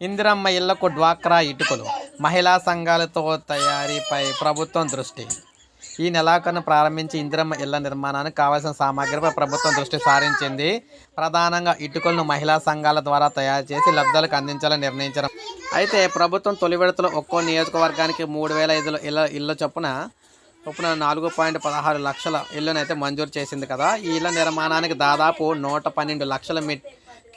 ఇందిరమ్మ ఇళ్ళకు డ్వాక్రా ఇటుకలు. మహిళా సంఘాలతో తయారీపై ప్రభుత్వం దృష్టి. ఈ నెలాఖరును ప్రారంభించి ఇందిరమ్మ ఇళ్ళ నిర్మాణానికి కావాల్సిన సామాగ్రిపై ప్రభుత్వం దృష్టి సారించింది. ప్రధానంగా ఇటుకలను మహిళా సంఘాల ద్వారా తయారు చేసి లబ్ధాలకు అందించాలని నిర్ణయించడం. అయితే ప్రభుత్వం తొలి విడతలో ఒక్కో నియోజకవర్గానికి మూడు వేల ఐదు ఇళ్ళ ఇళ్ళ చొప్పున చొప్పున నాలుగు పాయింట్ పదహారు లక్షల ఇళ్ళనైతే మంజూరు చేసింది కదా. ఈ ఇళ్ళ నిర్మాణానికి దాదాపు నూట పన్నెండు లక్షల మీ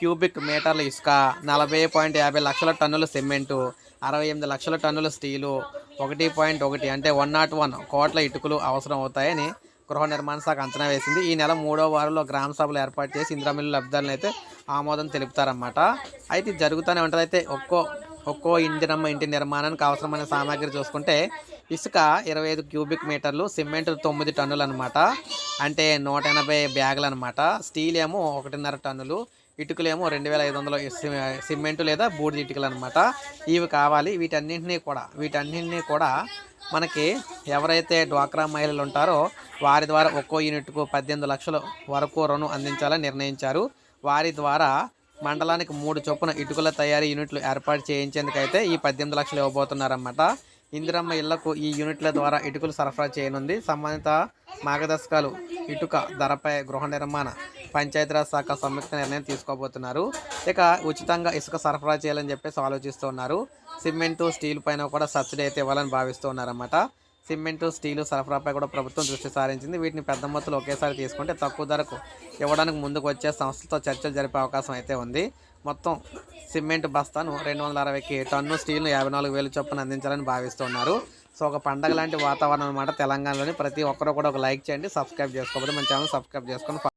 క్యూబిక్ మీటర్ల ఇసుక నలభై పాయింట్ యాభై లక్షల టన్నుల సిమెంటు అరవై ఎనిమిది లక్షల టన్నుల స్టీలు ఒకటి పాయింట్ ఒకటి అంటే వన్ నాట్ వన్ కోట్ల ఇటుకలు అవసరం అవుతాయని గృహ నిర్మాణ శాఖ అంచనా వేసింది. ఈ నెల మూడో వారంలో గ్రామ సభలు ఏర్పాటు చేసి ఇంద్రమిల్లు లబ్ధాలను అయితే ఆమోదం తెలుపుతారన్నమాట. అయితే జరుగుతూనే ఉంటుంది. అయితే ఒక్కో ఒక్కో ఇందిరమ్మ ఇంటి నిర్మాణానికి అవసరమైన సామాగ్రి చూసుకుంటే ఇసుక ఇరవై ఐదు క్యూబిక్ మీటర్లు సిమెంట్ తొమ్మిది టన్నులు అనమాట అంటే నూట ఎనభై బ్యాగులు అనమాట స్టీల్ ఏమో ఒకటిన్నర టన్నులు ఇటుకలేమో రెండు వేల ఐదు వందల సిమెంటు లేదా బూడిద ఇటుకలు అనమాట ఇవి కావాలి. వీటన్నింటినీ కూడా వీటన్నింటినీ కూడా మనకి ఎవరైతే డ్వాక్రా మహిళలు ఉంటారో వారి ద్వారా ఒక్కో యూనిట్కు పద్దెనిమిది లక్షల వరకు రుణం అందించాలని నిర్ణయించారు. వారి ద్వారా మండలానికి మూడు చొప్పున ఇటుకల తయారీ యూనిట్లు ఏర్పాటు చేయించేందుకైతే ఈ పద్దెనిమిది లక్షలు ఇవ్వబోతున్నారన్నమాట. ఇందిరమ్మ ఇళ్ళకు ఈ యూనిట్ల ద్వారా ఇటుకలు సరఫరా చేయనుంది. సంబంధిత మార్గదర్శకాలు ఇటుక ధరపై గృహ నిర్మాణ పంచాయతీరాజ్ శాఖ సంయుక్త నిర్ణయం తీసుకోబోతున్నారు. ఇక ఉచితంగా ఇసుక సరఫరా చేయాలని చెప్పేసి ఆలోచిస్తున్నారు. సిమెంటు స్టీల్ పైన కూడా సబ్సిడీ అయితే ఇవ్వాలని భావిస్తున్నారన్నమాట సిమెంటు స్టీలు సరఫరాపై కూడా ప్రభుత్వం దృష్టి సారించింది. వీటిని పెద్ద మొత్తంలో ఒకేసారి తీసుకుంటే తక్కువ ధరకు ఇవ్వడానికి ముందుకు వచ్చే సంస్థలతో చర్చలు జరిపే అవకాశం అయితే ఉంది. మొత్తం సిమెంట్ బస్తాను రెండు వందల అరవైకి టన్ను స్టీల్ను యాభై నాలుగు వేలు చొప్పున అందించాలని భావిస్తున్నారు సో ఒక పండగ లాంటి వాతావరణం అనమాట తెలంగాణలోని ప్రతి ఒక్కరు కూడా ఒక లైక్ చేయండి సబ్స్క్రైబ్ చేసుకోకపోతే మన ఛానల్ సబ్స్క్రైబ్ చేసుకొని